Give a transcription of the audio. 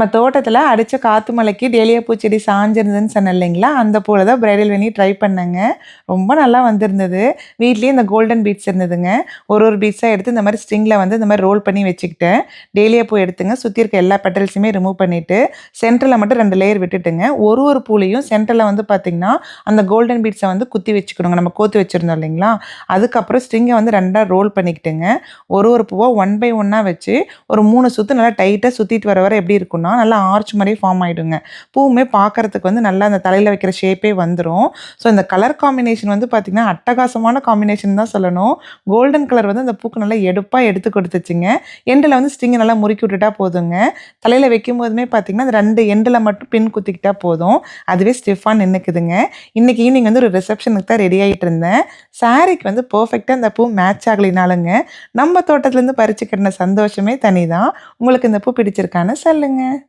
நம்ம தோட்டத்தில் அடித்த காற்று மலைக்கு டேலியா பூச்செடி சாஞ்சிருந்துன்னு சொன்னேன் இல்லைங்களா? அந்த பூவில் தான் பிரைடல் வெனி ட்ரை பண்ணேங்க. ரொம்ப நல்லா வந்திருந்தது. வீட்லேயே இந்த கோல்டன் பீட்ஸ் இருந்ததுங்க. ஒரு ஒரு பீட்ஸாக எடுத்து இந்த மாதிரி ஸ்ட்ரிங்கில் வந்து இந்த மாதிரி ரோல் பண்ணி வச்சுக்கிட்டேன். டேலியா பூ எடுத்துங்க. சுற்றி இருக்க எல்லா பெட்டல்ஸுமே ரிமூவ் பண்ணிவிட்டு சென்டரில் மட்டும் ரெண்டு லேயர் விட்டுட்டுங்க. ஒரு ஒரு பூலையும் சென்டரில் வந்து பார்த்திங்கன்னா அந்த கோல்டன் பீட்ஸை வந்து குத்தி வச்சுக்கணுங்க. நம்ம கோத்து வச்சுருந்தோம் இல்லைங்களா? அதுக்கப்புறம் ஸ்ட்ரிங்கை வந்து ரெண்டாக ரோல் பண்ணிக்கிட்டுங்க. ஒரு ஒரு பூவாக ஒன் பை ஒன்னாக வச்சு ஒரு மூணு சுற்று நல்லா டைட்டாக சுற்றிட்டு வர வர எப்படி இருக்குன்னா இருக்கும்னா நல்லா ஆர்ச் மாதிரியே ஃபார்ம் ஆகிடுங்க பூவுமே பார்க்கறதுக்கு வந்து நல்லா அந்த தலையில் வைக்கிற ஷேப்பே வந்துடும் ஸோ இந்த கலர் காம்பினேஷன் வந்து பார்த்திங்கன்னா அட்டகாசமான காம்பினேஷன் தான் சொல்லணும். கோல்டன் கலர் வந்து அந்த பூக்கு நல்லா எடுப்பாக எடுத்து கொடுத்துச்சுங்க. எண்டில் வந்து ஸ்டிங்கை நல்லா முறுக்கி விட்டுட்டா போதுங்க. தலையில் வைக்கும் போதுமே பார்த்திங்கன்னா அந்த ரெண்டு எண்டில் மட்டும் பின் குத்திக்கிட்டா போதும். அதுவே ஸ்டிஃபாக நின்றுக்குதுங்க இன்றைக்கி ஈவினிங் வந்து ஒரு ரிசப்ஷனுக்கு தான் ரெடி ஆகிட்டு இருந்தேன். சாரிக்கு வந்து பர்ஃபெக்டாக அந்த பூ மேட்ச் ஆகலினாலுங்க நம்ம தோட்டத்துலேருந்து பறிச்சு கட்டின சந்தோஷமே தனி தான் உங்களுக்கு இந்த பூ பிடிச்சிருக்கான்னு சொல்லுங்கள்